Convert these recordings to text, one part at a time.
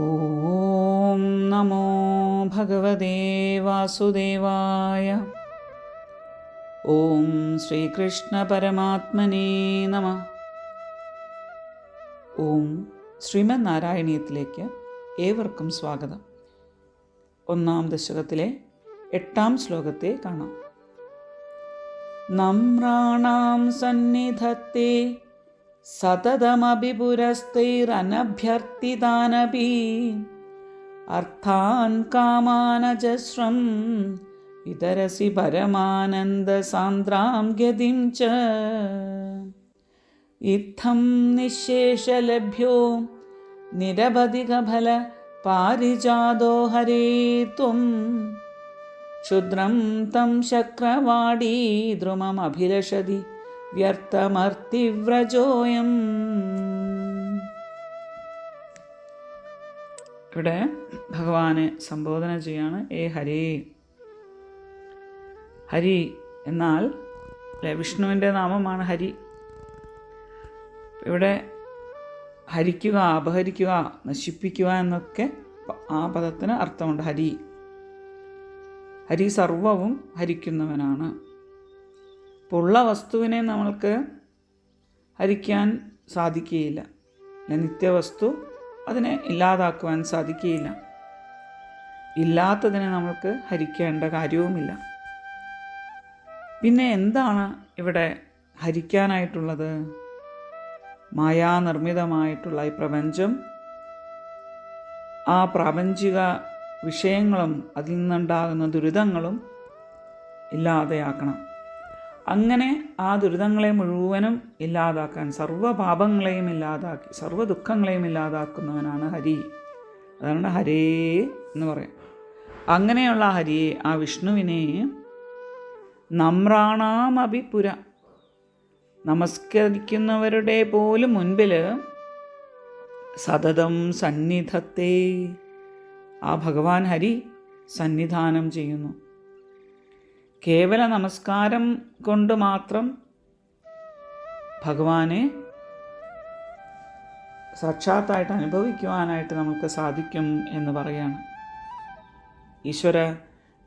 ഓം നമോ ഭഗവതേ വാസുദേവായ ഓം ശ്രീകൃഷ്ണ പരമാത്മനേ നമ ഓം ശ്രീമന്നാരായണീയത്തിലേക്ക് ഏവർക്കും സ്വാഗതം. ഒന്നാം ദശകത്തിലെ എട്ടാം ശ്ലോകത്തെ കാണാം. നമ്രാണാം സന്നിധത്തെ സതതമഭിപുരസ്ഥൈരനഭ്യർത്ഥിതാനപി അർത്ഥാൻ കാമാനജസ്രം വിതരസി പരമാനന്ദസാന്ദ്രാം ഗതിം ച. ഇത്തം നിശേഷലഭ്യോ നിരവധികഫല പാരിജാതോ ഹരേ ത്വം. ക്ഷുദ്രം തം ശക്രവാടീ ദ്രുമമഭിലഷതി വ്യർത്ഥമർത്തിവ്രജോയം. ഇവിടെ ഭഗവാനെ സംബോധന ചെയ്യാണ് ഏ ഹരി ഹരി എന്നാൽ വിഷ്ണുവിന്റെ നാമമാണ് ഹരി. ഇവിടെ ഹരിക്കുക അപഹരിക്കുക നശിപ്പിക്കുക എന്നൊക്കെ ആ പദത്തിന് അർത്ഥമുണ്ട് ഹരി. ഹരി സർവവും ഹരിക്കുന്നവനാണ്. ഉള്ള വസ്തുവിനെ നമ്മൾക്ക് ഹരിക്കാൻ സാധിക്കുകയില്ല. നിത്യവസ്തു അതിനെ ഇല്ലാതാക്കുവാൻ സാധിക്കുകയില്ല. ഇല്ലാത്തതിനെ നമ്മൾക്ക് ഹരിക്കേണ്ട കാര്യവുമില്ല. പിന്നെ എന്താണ് ഇവിടെ ഹരിക്കാനായിട്ടുള്ളത്? മായാനിർമ്മിതമായിട്ടുള്ള ഈ പ്രപഞ്ചം ആ പ്രാപഞ്ചിക വിഷയങ്ങളും അതിൽ നിന്നുണ്ടാകുന്ന ദുരിതങ്ങളും ഇല്ലാതെയാക്കണം. അങ്ങനെ ആ ദുരിതങ്ങളെ മുഴുവനും ഇല്ലാതാക്കാൻ സർവപാപങ്ങളെയും ഇല്ലാതാക്കി സർവ ദുഃഖങ്ങളെയും ഇല്ലാതാക്കുന്നവനാണ് ഹരി. അതാണ് ഹരേ എന്ന് പറയാം. അങ്ങനെയുള്ള ഹരിയെ ആ വിഷ്ണുവിനെ നമ്രാണാമഭിപുര നമസ്കരിക്കുന്നവരുടെ പോലും മുൻപിൽ സതതം സന്നിധത്തെ ആ ഭഗവാൻ ഹരി സന്നിധാനം ചെയ്യുന്നു. കേവല നമസ്കാരം കൊണ്ട് മാത്രം ഭഗവാനെ സാക്ഷാത്തായിട്ട് അനുഭവിക്കുവാനായിട്ട് നമുക്ക് സാധിക്കും എന്ന് പറയാണ്. ഈശ്വര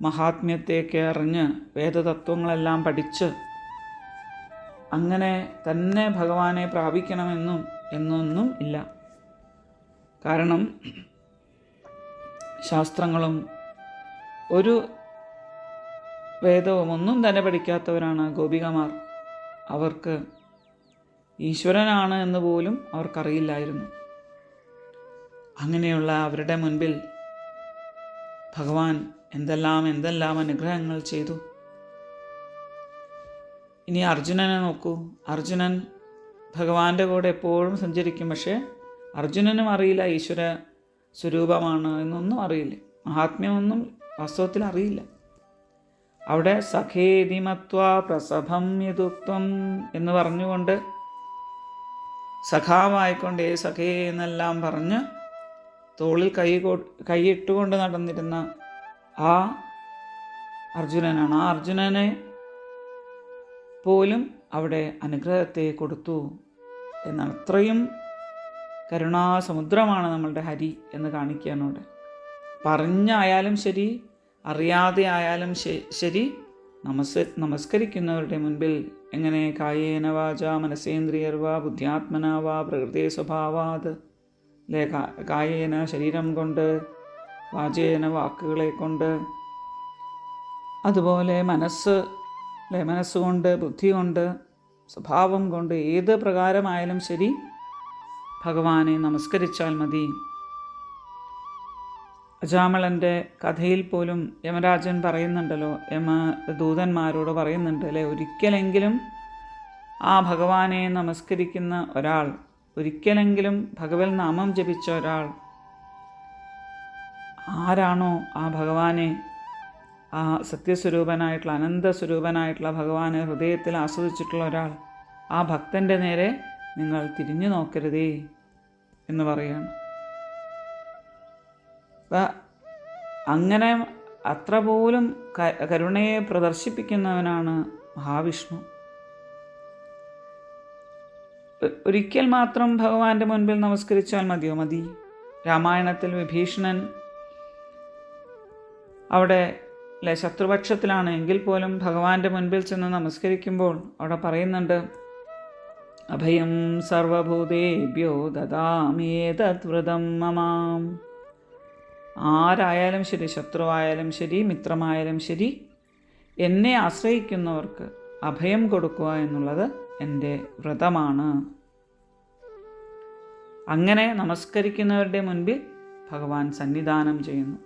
മഹാത്മ്യത്തെയൊക്കെ അറിഞ്ഞ് വേദതത്വങ്ങളെല്ലാം പഠിച്ച് അങ്ങനെ തന്നെ ഭഗവാനെ പ്രാപിക്കണമെന്നും എന്നൊന്നും ഇല്ല. കാരണം ശാസ്ത്രങ്ങളും ഒരു വേദവും ഒന്നും തന്നെ പഠിക്കാത്തവരാണ് ഗോപികമാർ. അവർക്ക് ഈശ്വരനാണ് എന്ന് പോലും അവർക്കറിയില്ലായിരുന്നു. അങ്ങനെയുള്ള അവരുടെ മുൻപിൽ ഭഗവാൻ എന്തെല്ലാം എന്തെല്ലാം അനുഗ്രഹങ്ങൾ ചെയ്തു. ഇനി അർജുനനെ നോക്കൂ. അർജുനൻ ഭഗവാന്റെ കൂടെ എപ്പോഴും സഞ്ചരിക്കും. പക്ഷേ അർജുനനും അറിയില്ല ഈശ്വര സ്വരൂപമാണ് എന്നൊന്നും അറിയില്ല. മഹാത്മ്യമൊന്നും വാസ്തവത്തിൽ അറിയില്ല. അവിടെ സഖേതിമത്വ പ്രസഭം യതുത്വം എന്ന് പറഞ്ഞുകൊണ്ട് സഖാവായിക്കൊണ്ട് ഏ സഖേ എന്നെല്ലാം പറഞ്ഞ് തോളിൽ കൈ കൈയിട്ടുകൊണ്ട് നടന്നിരുന്ന ആ അർജുനനാണ്. ആ അർജുനനെ പോലും അവിടെ അനുഗ്രഹത്തെ കൊടുത്തു എന്നാണ് അത്രയും കരുണാസമുദ്രമാണ് നമ്മളുടെ ഹരി എന്ന് കാണിക്കാനോടെ പറഞ്ഞായാലും ശരി അറിയാതെ ആയാലും ശരി. നമസ് നമസ്കരിക്കുന്നവരുടെ മുൻപിൽ എങ്ങനെ കായേന വാച മനസേന്ദ്രിയർവാ ബുദ്ധ്യാത്മനാവാ പ്രകൃതി സ്വഭാവാത്. അല്ലേ കായേന ശരീരം കൊണ്ട് വാചേന വാക്കുകളെ കൊണ്ട്. അതുപോലെ മനസ്സ് അല്ലേ മനസ്സുകൊണ്ട് ബുദ്ധി കൊണ്ട് സ്വഭാവം കൊണ്ട് ഏത് പ്രകാരമായാലും ശരി. ഭഗവാനെ നമസ്കരിച്ചാൽ മതി. അജാമളന്റെ കഥയിൽ പോലും യമരാജൻ പറയുന്നുണ്ടല്ലോ യമ ദൂതന്മാരോട് പറയുന്നുണ്ട് അല്ലേ? ഒരിക്കലെങ്കിലും ആ ഭഗവാനെ നമസ്കരിക്കുന്ന ഒരാൾ ഒരിക്കലെങ്കിലും ഭഗവത് നാമം ജപിച്ച ഒരാൾ ആരാണോ ആ ഭഗവാനെ? ആ സത്യസ്വരൂപനായിട്ടുള്ള അനന്ത സ്വരൂപനായിട്ടുള്ള ഭഗവാനെ ഹൃദയത്തിൽ ആസ്വദിച്ചിട്ടുള്ള ഒരാൾ ആ ഭക്തന്റെ നേരെ നിങ്ങൾ തിരിഞ്ഞു നോക്കരുതേ എന്ന് പറയാണ് അങ്ങനെ അത്ര പോലും കരുണയെ പ്രദർശിപ്പിക്കുന്നവനാണ് മഹാവിഷ്ണു. ഒരിക്കൽ മാത്രം ഭഗവാന്റെ മുൻപിൽ നമസ്കരിച്ചാൽ മതിയോ? മതി. രാമായണത്തിൽ വിഭീഷണൻ അവിടെ അല്ലെ ശത്രുപക്ഷത്തിലാണ്. എങ്കിൽ പോലും ഭഗവാന്റെ മുൻപിൽ ചെന്ന് നമസ്കരിക്കുമ്പോൾ അവിടെ പറയുന്നുണ്ട് അഭയം സർവഭൂതേഭ്യോ ദദാമേതദ്വൃതം മമാം. ആരായാലും ശരി ശത്രുവായാലും ശരി മിത്രമായാലും ശരി എന്നെ ആശ്രയിക്കുന്നവർക്ക് അഭയം കൊടുക്കുക എന്നുള്ളത് എന്റെ വ്രതമാണ്. അങ്ങനെ നമസ്കരിക്കുന്നവരുടെ മുൻപിൽ ഭഗവാൻ സന്നിധാനം ചെയ്യുന്നു.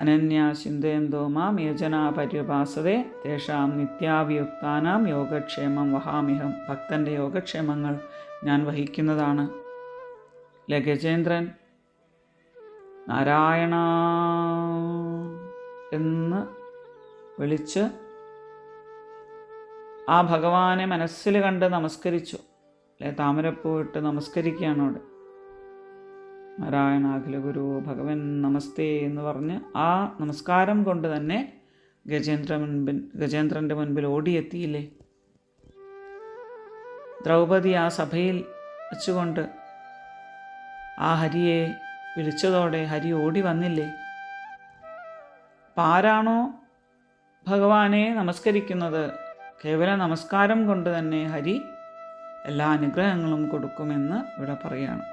അനന്യ ചിന്തയന്തോ മാം യജനാ പര്യുപാസതേ തേഷാം നിത്യാഭിയുക്താനാം യോഗക്ഷേമം വഹാമിഹം ഭക്തന്റെ യോഗക്ഷേമങ്ങൾ ഞാൻ വഹിക്കുന്നതാണ്. ലെ ഗജേന്ദ്രൻ നാരായണ എന്ന് വിളിച്ച് ആ ഭഗവാനെ മനസ്സിൽ കണ്ട് നമസ്കരിച്ചു. അല്ലെ താമരപ്പൂ ഇട്ട് നമസ്കരിക്കുകയാണ് അവിടെ. നാരായണ അഖില ഗുരു ഭഗവൻ നമസ്തേ എന്ന് പറഞ്ഞ് ആ നമസ്കാരം കൊണ്ട് തന്നെ ഗജേന്ദ്ര മുൻപിൽ ഗജേന്ദ്രന്റെ മുൻപിൽ ഓടിയെത്തിയില്ലേ? ദ്രൗപദി ആ സഭയിൽ വെച്ചുകൊണ്ട് ആ ഹരിയെ വിളിച്ചതോടെ ഹരി ഓടി വന്നില്ലേ? പാരാണോ ഭഗവാനെ നമസ്കരിക്കുന്നത്? കേവല നമസ്കാരം കൊണ്ട് തന്നെ ഹരി എല്ലാ അനുഗ്രഹങ്ങളും കൊടുക്കുമെന്ന് ഇവിടെ പറയുകയാണ്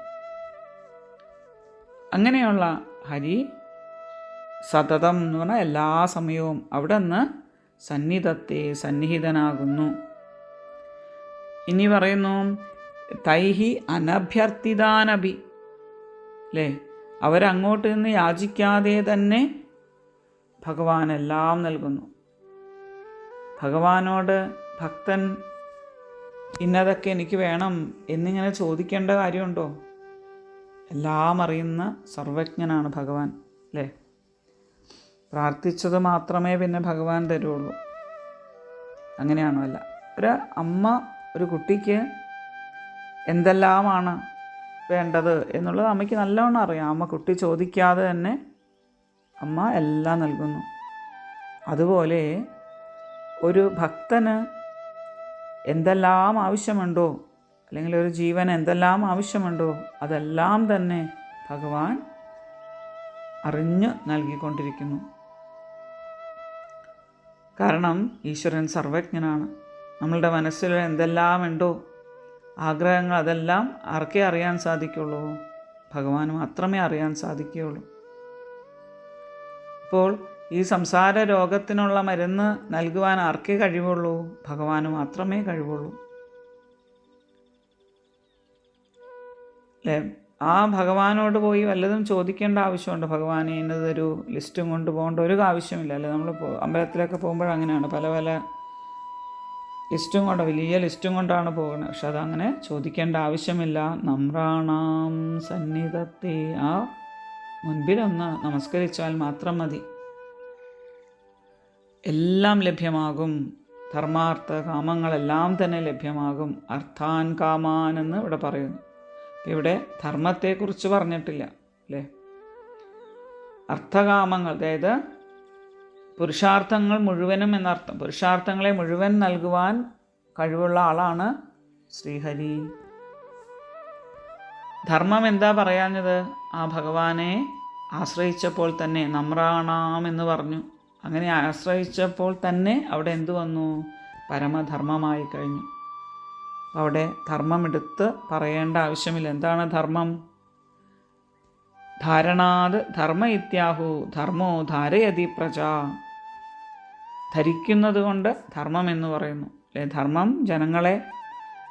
അങ്ങനെയുള്ള ഹരി സതതം എന്ന് പറഞ്ഞാൽ എല്ലാ സമയവും അവിടെ നിന്ന് സന്നിധത്തെ സന്നിഹിതനാകുന്നു. ഇനി പറയുന്നു തൈഹി അനഭ്യർത്ഥിതാനഭി. അല്ലേ അവരങ്ങോട്ട് നിന്ന് യാചിക്കാതെ തന്നെ ഭഗവാൻ എല്ലാം നൽകുന്നു. ഭഗവാനോട് ഭക്തൻ ഇന്നതൊക്കെ എനിക്ക് വേണം എന്നിങ്ങനെ ചോദിക്കേണ്ട കാര്യമുണ്ടോ? എല്ലാം അറിയുന്ന സർവജ്ഞനാണ് ഭഗവാൻ അല്ലേ? പ്രാർത്ഥിച്ചത് മാത്രമേ പിന്നെ ഭഗവാൻ തരുള്ളൂ. അങ്ങനെയാണോ അല്ല? ഒരു അമ്മ ഒരു കുട്ടിക്ക് എന്തെല്ലാമാണ് വേണ്ടത് എന്നുള്ളത് അമ്മയ്ക്ക് നല്ലവണ്ണം അറിയാം. അമ്മ കുട്ടി ചോദിക്കാതെ തന്നെ അമ്മ എല്ലാം നൽകുന്നു. അതുപോലെ ഒരു ഭക്തന് എന്തെല്ലാം ആവശ്യമുണ്ടോ അല്ലെങ്കിൽ ഒരു ജീവൻ എന്തെല്ലാം ആവശ്യമുണ്ടോ അതെല്ലാം തന്നെ ഭഗവാൻ അറിഞ്ഞ് നൽകിക്കൊണ്ടിരിക്കുന്നു. കാരണം ഈശ്വരൻ സർവജ്ഞനാണ്. നമ്മളുടെ മനസ്സിൽ എന്തെല്ലാം ഉണ്ടോ ആഗ്രഹങ്ങൾ അതെല്ലാം ആർക്കേ അറിയാൻ സാധിക്കുള്ളൂ? ഭഗവാന് മാത്രമേ അറിയാൻ സാധിക്കുകയുള്ളൂ. അപ്പോൾ ഈ സംസാര രോഗത്തിനുള്ള മരുന്ന് നൽകുവാൻ ആർക്കേ കഴിവുള്ളൂ? ഭഗവാന് മാത്രമേ കഴിവുള്ളൂ. അല്ലേ ആ ഭഗവാനോട് പോയി വല്ലതും ചോദിക്കേണ്ട ആവശ്യമുണ്ട്? ഭഗവാനെ ഇന്നതൊരു ലിസ്റ്റും കൊണ്ട് പോകേണ്ട ഒരു ആവശ്യമില്ല അല്ലേ? നമ്മൾ അമ്പലത്തിലൊക്കെ പോകുമ്പോൾ അങ്ങനെയാണ് പല പല ലിസ്റ്റും കൊണ്ട് വലിയ ലിസ്റ്റും കൊണ്ടാണ് പോകുന്നത്. പക്ഷെ അതങ്ങനെ ചോദിക്കേണ്ട ആവശ്യമില്ല. നമ്രാണാം സന്നിധത്തെ ആ മുൻപിലൊന്ന് നമസ്കരിച്ചാൽ മാത്രം മതി. എല്ലാം ലഭ്യമാകും. ധർമാർത്ഥ കാമങ്ങളെല്ലാം തന്നെ ലഭ്യമാകും. അർത്ഥാൻ കാമാൻ എന്ന് ഇവിടെ പറയുന്നു. ഇവിടെ ധർമ്മത്തെക്കുറിച്ച് പറഞ്ഞിട്ടില്ല അല്ലേ? അർത്ഥകാമങ്ങൾ അതായത് പുരുഷാർത്ഥങ്ങൾ മുഴുവനും എന്നർത്ഥം. പുരുഷാർത്ഥങ്ങളെ മുഴുവൻ നൽകുവാൻ കഴിവുള്ള ആളാണ് ശ്രീഹരി. ധർമ്മം എന്താ പറയാഞ്ഞത്? ആ ഭഗവാനെ ആശ്രയിച്ചപ്പോൾ തന്നെ നമ്രാണാം എന്ന് പറഞ്ഞു. അങ്ങനെ ആശ്രയിച്ചപ്പോൾ തന്നെ അവിടെ എന്തു വന്നു? പരമധർമ്മമായി കഴിഞ്ഞു. അവിടെ ധർമ്മം എടുത്ത് പറയേണ്ട ആവശ്യമില്ല. എന്താണ് ധർമ്മം? ധാരണാത് ധർമ്മ ഇത്യാഹു ധർമ്മോ ധാരയതി പ്രജ. ധരിക്കുന്നത് കൊണ്ട് ധർമ്മം എന്ന് പറയുന്നു ധർമ്മം ജനങ്ങളെ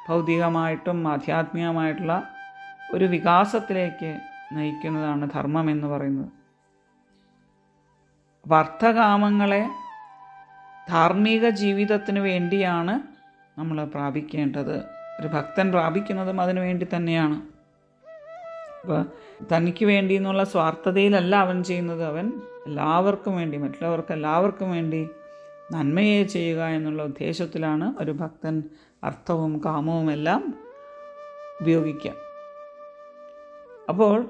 ഭൗതികമായിട്ടും ആധ്യാത്മികമായിട്ടുള്ള ഒരു വികാസത്തിലേക്ക് നയിക്കുന്നതാണ് ധർമ്മം എന്ന് പറയുന്നത്. വർദ്ധകാമങ്ങളെ ധാർമ്മിക ജീവിതത്തിന് വേണ്ടിയാണ് നമ്മൾ പ്രാപിക്കേണ്ടത്. ഒരു ഭക്തൻ പ്രാപിക്കുന്നതും അതിനു വേണ്ടി തന്നെയാണ്. അപ്പോൾ തനിക്ക് വേണ്ടി എന്നുള്ള സ്വാർത്ഥതയിലല്ല അവൻ ചെയ്യുന്നത്. അവൻ എല്ലാവർക്കും വേണ്ടി മറ്റുള്ളവർക്ക് എല്ലാവർക്കും വേണ്ടി നന്മയെ ചെയ്യുക എന്നുള്ള ഉദ്ദേശത്തിലാണ് ഒരു ഭക്തൻ അർത്ഥവും കാമവും എല്ലാം ഉപയോഗിക്കുക. അപ്പോൾ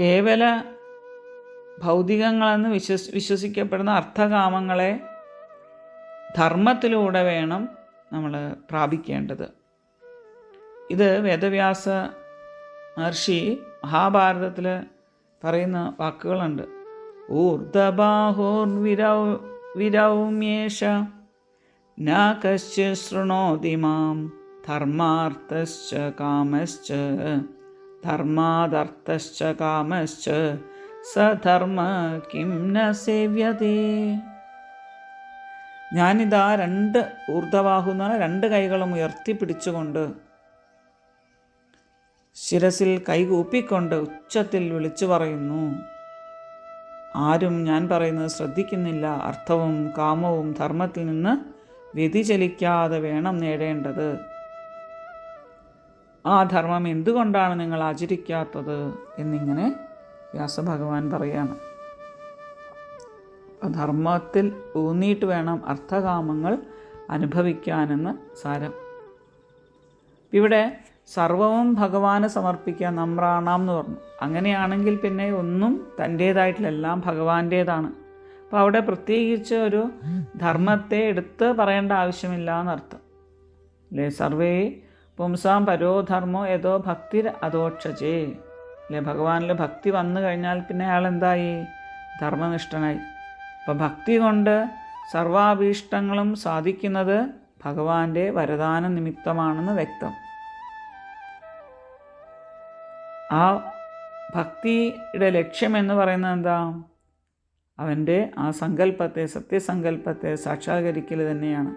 കേവല ഭൗതികങ്ങളെന്ന് വിശ്വസ് വിശ്വസിക്കപ്പെടുന്ന അർത്ഥകാമങ്ങളെ ധർമ്മത്തിലൂടെ വേണം നമ്മൾ പ്രാപിക്കേണ്ടത്. ഇത് വേദവ്യാസ മഹർഷി മഹാഭാരതത്തിൽ പറയുന്ന വാക്കുകളുണ്ട്. ഊർധബാഹോർ വിരൗ വിരൗമ്യേഷ. ന കശ്ചി ശൃണോതി മാം. ധർമാർത്ഥശ്ച കാമശ്ച. ധർമാദർത്ഥശ്ച കാമശ്ച. സധർമ്മ കിം ന സേവ്യതേ. ഞാനിതാ രണ്ട് പറഞ്ഞാൽ രണ്ട് കൈകളും ഉയർത്തിപ്പിടിച്ചുകൊണ്ട് ശിരസിൽ കൈകൂപ്പിക്കൊണ്ട് ഉച്ചത്തിൽ വിളിച്ചു പറയുന്നു. ആരും ഞാൻ പറയുന്നത് ശ്രദ്ധിക്കുന്നില്ല. അർത്ഥവും കാമവും ധർമ്മത്തിൽ നിന്ന് വ്യതിചലിക്കാതെ വേണം നേടേണ്ടത്. ആ ധർമ്മം എന്തുകൊണ്ടാണ് നിങ്ങൾ ആചരിക്കാത്തത് എന്നിങ്ങനെ വ്യാസഭഗവാൻ പറയാണ്. ധർമ്മത്തിൽ ഊന്നിയിട്ട് വേണം അർത്ഥകാമങ്ങൾ അനുഭവിക്കാനെന്ന് സാരം. ഇവിടെ സർവവും ഭഗവാന് സമർപ്പിക്കുക നമ്രാണാം എന്ന് പറഞ്ഞു. അങ്ങനെയാണെങ്കിൽ പിന്നെ ഒന്നും തന്റേതായിട്ടില്ല എല്ലാം ഭഗവാന്റേതാണ്. അപ്പോൾ അവിടെ പ്രത്യേകിച്ച് ഒരു ധർമ്മത്തെ എടുത്ത് പറയേണ്ട ആവശ്യമില്ല എന്നർത്ഥം. അല്ലേ സർവേ പുംസാം പരോധർമ്മോ ഏതോ ഭക്തി അതോക്ഷജേ അല്ലേ ഭഗവാനിൽ ഭക്തി വന്നു കഴിഞ്ഞാൽ പിന്നെ അയാൾ എന്തായി? ധർമ്മനിഷ്ഠനായി. അപ്പം ഭക്തി കൊണ്ട് സർവാഭീഷ്ടങ്ങളും സാധിക്കുന്നത് ഭഗവാന്റെ വരദാന നിമിത്തമാണെന്ന് വ്യക്തം. ആ ഭക്തിയുടെ ലക്ഷ്യം എന്ന് പറയുന്നത് എന്താ? അവന്റെ ആ സങ്കല്പത്തെ സത്യസങ്കല്പത്തെ സാക്ഷാത്കരിക്കൽ തന്നെയാണ്.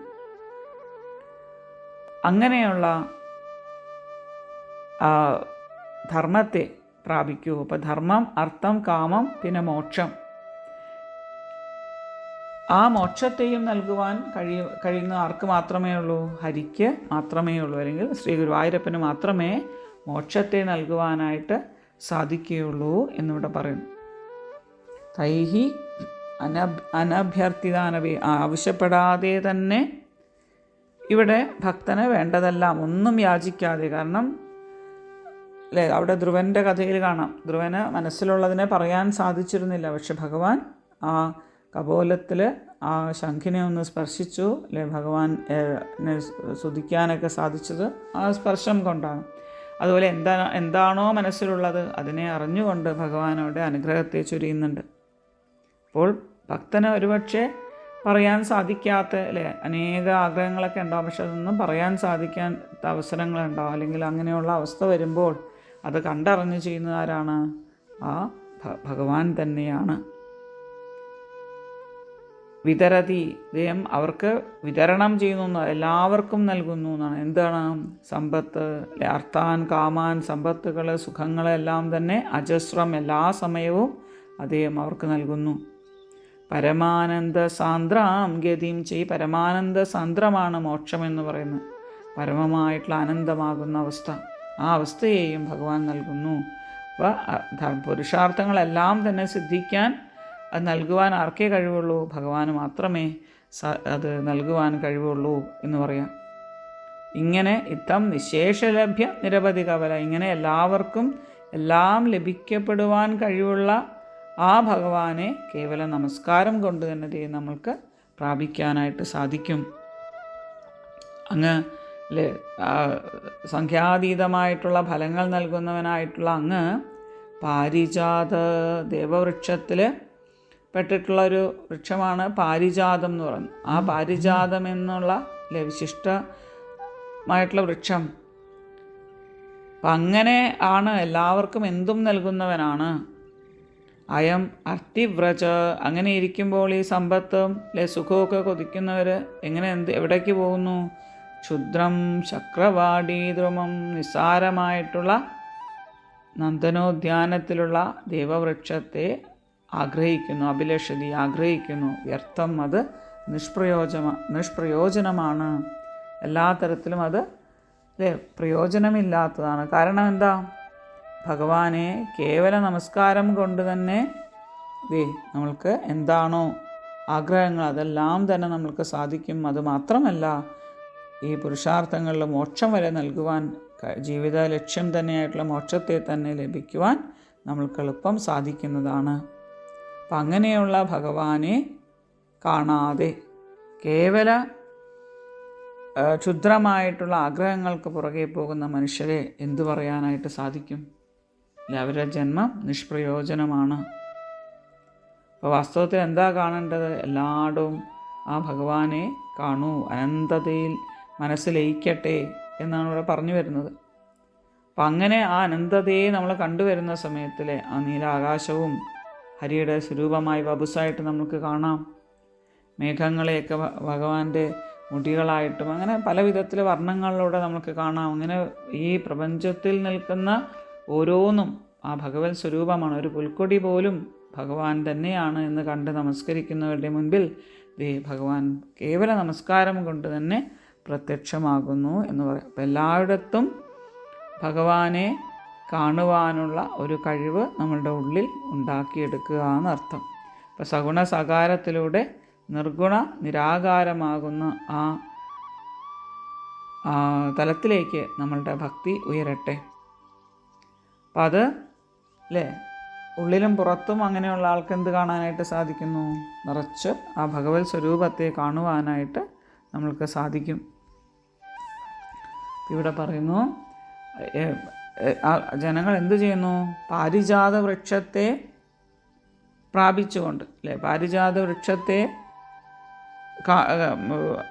അങ്ങനെയുള്ള ആ ധർമ്മത്തെ പ്രാപിക്കൂ. അപ്പോൾ ധർമ്മം അർത്ഥം കാമം പിന്നെ മോക്ഷം. ആ മോക്ഷത്തെയും നൽകുവാൻ കഴിയ കഴിയുന്ന ആർക്ക് മാത്രമേ ഉള്ളൂ? ഹരിക്ക് മാത്രമേ ഉള്ളൂ. അല്ലെങ്കിൽ ശ്രീ ഗുരുവായൂരപ്പന് മാത്രമേ മോക്ഷത്തെ നൽകുവാനായിട്ട് സാധിക്കുകയുള്ളൂ എന്നിവിടെ പറയുന്നു. തൈഹി അന അനഭ്യർത്ഥിതാനവേ ആവശ്യപ്പെടാതെ തന്നെ ഇവിടെ ഭക്തന് വേണ്ടതെല്ലാം ഒന്നും യാചിക്കാതെ കാരണം അല്ലേ അവിടെ ധ്രുവന്റെ കഥയിൽ കാണാം. ധ്രുവന് മനസ്സിലുള്ളതിനെ പറയാൻ സാധിച്ചിരുന്നില്ല പക്ഷെ ഭഗവാൻ ആ കപോലത്തിൽ ആ ശംഖിനെ ഒന്ന് സ്പർശിച്ചു. അല്ലെ ഭഗവാൻ സ്തുതിക്കാനൊക്കെ സാധിച്ചത് ആ സ്പർശം കൊണ്ടാണ്. അതുപോലെ എന്താ എന്താണോ മനസ്സിലുള്ളത് അതിനെ അറിഞ്ഞുകൊണ്ട് ഭഗവാനോടെ അനുഗ്രഹത്തെ ചൊരിയുന്നുണ്ട്. അപ്പോൾ ഭക്തന് ഒരുപക്ഷെ പറയാൻ സാധിക്കാത്ത അല്ലേ? അനേക ആഗ്രഹങ്ങളൊക്കെ ഉണ്ടാവും. പക്ഷെ അതൊന്നും പറയാൻ സാധിക്കാത്ത അവസരങ്ങളുണ്ടാവും. അല്ലെങ്കിൽ അങ്ങനെയുള്ള അവസ്ഥ വരുമ്പോൾ അത് കണ്ടറിഞ്ഞ് ചെയ്യുന്നത് ആരാണ് ആ ഭഗവാൻ തന്നെയാണ്. വിതരതി. ദൈവം അവർക്ക് വിതരണം ചെയ്യുന്നു എല്ലാവർക്കും നൽകുന്നു എന്നാണ്. എന്താണ് സമ്പത്ത്? അർത്ഥാൻ കാമാൻ സമ്പത്തുകൾ സുഖങ്ങളെല്ലാം തന്നെ അജസ്രം എല്ലാ സമയവും അദ്ദേഹം അവർക്ക് നൽകുന്നു. പരമാനന്ദ സാന്ദ്രാം ഗതിയും ചെയ്. പരമാനന്ദ സാന്ദ്രമാണ് മോക്ഷം എന്ന് പറയുന്നത്. പരമമായിട്ടുള്ള ആനന്ദമാകുന്ന അവസ്ഥ. ആ അവസ്ഥയെയും ഭഗവാൻ നൽകുന്നു. അപ്പോൾ പുരുഷാർത്ഥങ്ങളെല്ലാം തന്നെ സിദ്ധിക്കാൻ അത് നൽകുവാൻ ആർക്കേ കഴിവുള്ളൂ? ഭഗവാന് മാത്രമേ അത് നൽകുവാൻ കഴിവുള്ളൂ എന്ന് പറയാം. ഇങ്ങനെ ഇത്തം നിശേഷലഭ്യ നിരവധി കവല. ഇങ്ങനെ എല്ലാവർക്കും എല്ലാം ലഭിക്കപ്പെടുവാൻ കഴിവുള്ള ആ ഭഗവാനെ കേവല നമസ്കാരം കൊണ്ട് തന്നെ നമ്മൾക്ക് പ്രാപിക്കാനായിട്ട് സാധിക്കും. അങ്ങ് സംഖ്യാതീതമായിട്ടുള്ള ഫലങ്ങൾ നൽകുന്നവനായിട്ടുള്ള അങ്ങ് പാരിജാത ദേവവൃക്ഷത്തിൽ പെട്ടിട്ടുള്ള ഒരു വൃക്ഷമാണ് പാരിജാതം എന്ന് പറയുന്നത്. ആ പാരിജാതം എന്നുള്ള അല്ലെ വിശിഷ്ടമായിട്ടുള്ള വൃക്ഷം. അപ്പം അങ്ങനെ ആണ് എല്ലാവർക്കും എന്തും നൽകുന്നവനാണ്. അയം അർത്തിവ്രജ. അങ്ങനെ ഇരിക്കുമ്പോൾ ഈ സമ്പത്തും അല്ലെ സുഖമൊക്കെ കൊതിക്കുന്നവർ എങ്ങനെ എന്ത് എവിടേക്ക് പോകുന്നു? ക്ഷുദ്രം ചക്രവാടീദ്രുമം നിസ്സാരമായിട്ടുള്ള നന്ദനോദ്യാനത്തിലുള്ള ദേവവൃക്ഷത്തെ ആഗ്രഹിക്കുന്നു അഭിലഷതി ആഗ്രഹിക്കുന്നു. വ്യർത്ഥം അത് നിഷ്പ്രയോജ നിഷ്പ്രയോജനമാണ്. എല്ലാ തരത്തിലും അത് അല്ലേ പ്രയോജനമില്ലാത്തതാണ്. കാരണം എന്താ? ഭഗവാനെ കേവല നമസ്കാരം കൊണ്ട് തന്നെ ദേ നമ്മൾക്ക് എന്താണോ ആഗ്രഹങ്ങൾ അതെല്ലാം തന്നെ നമ്മൾക്ക് സാധിക്കും. അത് മാത്രമല്ല ഈ പുരുഷാർത്ഥങ്ങളിൽ മോക്ഷം വരെ നൽകുവാൻ ജീവിത ലക്ഷ്യം തന്നെയായിട്ടുള്ള മോക്ഷത്തെ തന്നെ ലഭിക്കുവാൻ നമ്മൾക്ക് എളുപ്പം സാധിക്കുന്നതാണ്. അപ്പം അങ്ങനെയുള്ള ഭഗവാനെ കാണാതെ കേവല ക്ഷുദ്രമായിട്ടുള്ള ആഗ്രഹങ്ങൾക്ക് പുറകെ പോകുന്ന മനുഷ്യരെ എന്തു പറയാനായിട്ട് സാധിക്കും? അവരുടെ ജന്മം നിഷ്പ്രയോജനമാണ്. അപ്പോൾ വാസ്തവത്തിൽ എന്താ കാണേണ്ടത്? എല്ലായിടവും ആ ഭഗവാനെ കാണൂ അനന്തതയിൽ മനസ്സിലയിക്കട്ടെ എന്നാണ് ഇവിടെ പറഞ്ഞു വരുന്നത്. അപ്പം അങ്ങനെ ആ അനന്തതയെ നമ്മൾ കണ്ടുവരുന്ന സമയത്തിലെ ആ നീലാകാശവും ഹരിയുടെ സ്വരൂപമായി വബുസായിട്ട് നമുക്ക് കാണാം. മേഘങ്ങളെയൊക്കെ ഭഗവാന്റെ മുടികളായിട്ടും അങ്ങനെ പല വിധത്തിൽ വർണങ്ങളിലൂടെ നമുക്ക് കാണാം. അങ്ങനെ ഈ പ്രപഞ്ചത്തിൽ നിൽക്കുന്ന ഓരോന്നും ആ ഭഗവത് സ്വരൂപമാണ്. ഒരു പുൽക്കൊടി പോലും ഭഗവാൻ തന്നെയാണ് എന്ന് കണ്ട് നമസ്കരിക്കുന്നവരുടെ മുൻപിൽ ദേ ഭഗവാൻ കേവല നമസ്കാരം കൊണ്ട് തന്നെ പ്രത്യക്ഷമാകുന്നു എന്ന് പറയാം. അപ്പം എല്ലായിടത്തും ഭഗവാനെ കാണുവാനുള്ള ഒരു കഴിവ് നമ്മളുടെ ഉള്ളിൽ ഉണ്ടാക്കിയെടുക്കുക എന്നർത്ഥം അപ്പോൾ സഗുണ സകാരത്തിലൂടെ നിർഗുണ നിരാകാരമാകുന്ന ആ തലത്തിലേക്ക് നമ്മളുടെ ഭക്തി ഉയരട്ടെ. അപ്പം അത് അല്ലേ ഉള്ളിലും പുറത്തും അങ്ങനെയുള്ള ആൾക്ക് എന്ത് കാണാനായിട്ട് സാധിക്കുന്നു? നിറച്ച് ആ ഭഗവത് സ്വരൂപത്തെ കാണുവാനായിട്ട് നമ്മൾക്ക് സാധിക്കും. ഇവിടെ പറയുന്നു ജനങ്ങൾ എന്ത് ചെയ്യുന്നു? പാരിജാത വൃക്ഷത്തെ പ്രാപിച്ചുകൊണ്ട് അല്ലേ? പാരിജാത വൃക്ഷത്തെ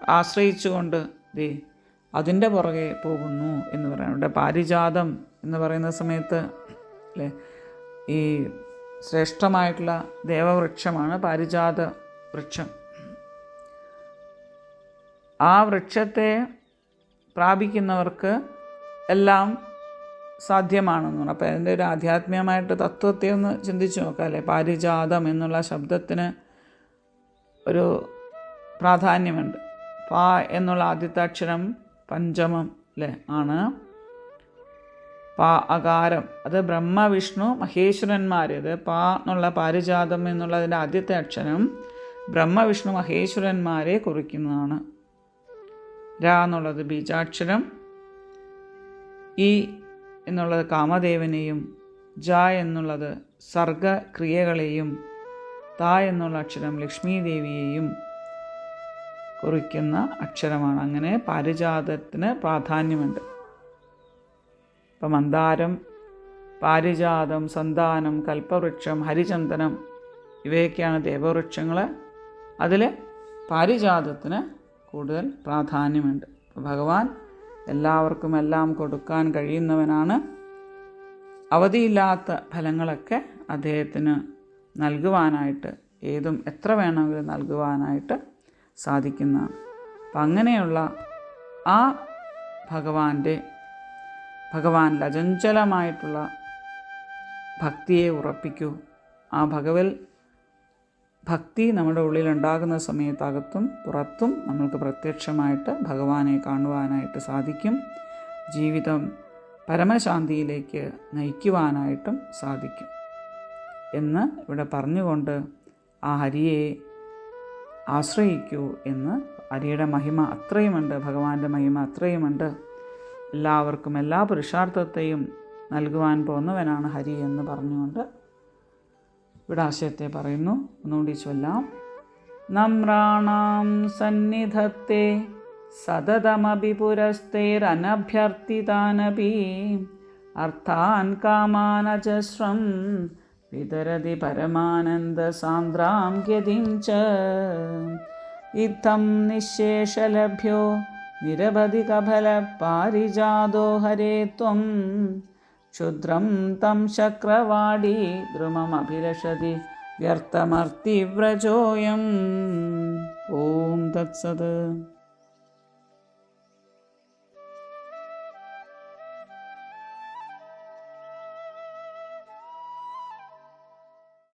ആശ്രയിച്ചുകൊണ്ട് ദേ അതിന്റെ പുറകെ പോകുന്നു എന്ന് പറയുന്നത് ഇവിടെ പാരിജാതം എന്ന് പറയുന്ന സമയത്ത് അല്ലേ ഈ ശ്രേഷ്ഠമായിട്ടുള്ള ദേവവൃക്ഷമാണ് പാരിജാത വൃക്ഷം. ആ വൃക്ഷത്തെ പ്രാപിക്കുന്നവർക്ക് എല്ലാം സാധ്യമാണെന്ന് പറഞ്ഞു. അപ്പോൾ അതിന്റെ ഒരു ആധ്യാത്മികമായിട്ട് തത്വത്തെ ഒന്ന് ചിന്തിച്ച് നോക്കാമല്ലേ പാരിജാതം എന്നുള്ള ശബ്ദത്തിന് ഒരു പ്രാധാന്യമുണ്ട്. പാ എന്നുള്ള ആദ്യത്തെ അക്ഷരം പഞ്ചമം അല്ലേ ആണ്. പാ അകാരം. അത് ബ്രഹ്മ വിഷ്ണു മഹേശ്വരന്മാർ ഇത് പാ എന്നുള്ള പാരിജാതം എന്നുള്ളതിന്റെ ആദ്യത്തെ അക്ഷരം ബ്രഹ്മ വിഷ്ണു മഹേശ്വരന്മാരെ കുറിക്കുന്നതാണ്. ര എന്നുള്ളത് ബീജാക്ഷരം. ഈ എന്നുള്ളത് കാമദേവനെയും ജ എന്നുള്ളത് സർഗക്രിയകളെയും ത എന്നുള്ള അക്ഷരം ലക്ഷ്മി ദേവിയെയും കുറിക്കുന്ന അക്ഷരമാണ്. അങ്ങനെ പാരിജാതത്തിന് പ്രാധാന്യമുണ്ട്. ഇപ്പം മന്ദാരം പാരിജാതം സന്താനം കൽപ്പവൃക്ഷം ഹരിചന്ദനം ഇവയൊക്കെയാണ് ദേവവൃക്ഷങ്ങൾ അതിൽ പാരിജാതത്തിന് കൂടുതൽ പ്രാധാന്യമുണ്ട്. ഭഗവാൻ എല്ലാവർക്കും എല്ലാം കൊടുക്കാൻ കഴിയുന്നവനാണ്. അവധിയില്ലാത്ത ഫലങ്ങളൊക്കെ അദ്ദേഹത്തിന് നൽകുവാനായിട്ട് ഏതും എത്ര വേണമെങ്കിലും നൽകുവാനായിട്ട് സാധിക്കുന്നതാണ്. അപ്പം അങ്ങനെയുള്ള ആ ഭഗവാന്റെ ഭഗവാനിൽ അചഞ്ചലമായിട്ടുള്ള ഭക്തിയെ ഉറപ്പിക്കൂ. ആ ഭഗവൽ ഭക്തി നമ്മുടെ ഉള്ളിൽ ഉണ്ടാകുന്ന സമയത്തകത്തും പുറത്തും നമ്മൾക്ക് പ്രത്യക്ഷമായിട്ട് ഭഗവാനെ കാണുവാനായിട്ട് സാധിക്കും. ജീവിതം പരമശാന്തിയിലേക്ക് നയിക്കുവാനായിട്ടും സാധിക്കും. എന്ന് ഇവിടെ പറഞ്ഞുകൊണ്ട് ആ ഹരിയെ ആശ്രയിക്കൂ എന്ന് ഹരിയുടെ മഹിമ അത്രയുമുണ്ട് ഭഗവാന്റെ മഹിമ അത്രയുമുണ്ട്. എല്ലാവർക്കും എല്ലാ പുരുഷാർത്ഥത്തെയും നൽകുവാൻ പോന്നവനാണ് ഹരി എന്ന് പറഞ്ഞുകൊണ്ട് ഇവിടെ ആശയത്തെ പറയുന്നു. ഒന്നുകൂടി ചൊല്ലാം. നമ്രാണാം സന്നിധത്തെ സതതമപി പുരസ്തൈരനഭ്യർത്ഥിതാനപി അർത്ഥാൻ കാമാനജസ്രം വിതരതി പരമാനന്ദസാന്ദ്രാം ഗതിം ച. ഇത്തം നിശേഷലഭ്യോ നിരവധി കഫല പാരിജാതോ ഹരേ ത്വം. ക്ഷുദ്രം തം शक्रवाडी द्रुममभिलषति व्यर्थमर्तिव्रजोऽयम् ഓം തത്സത്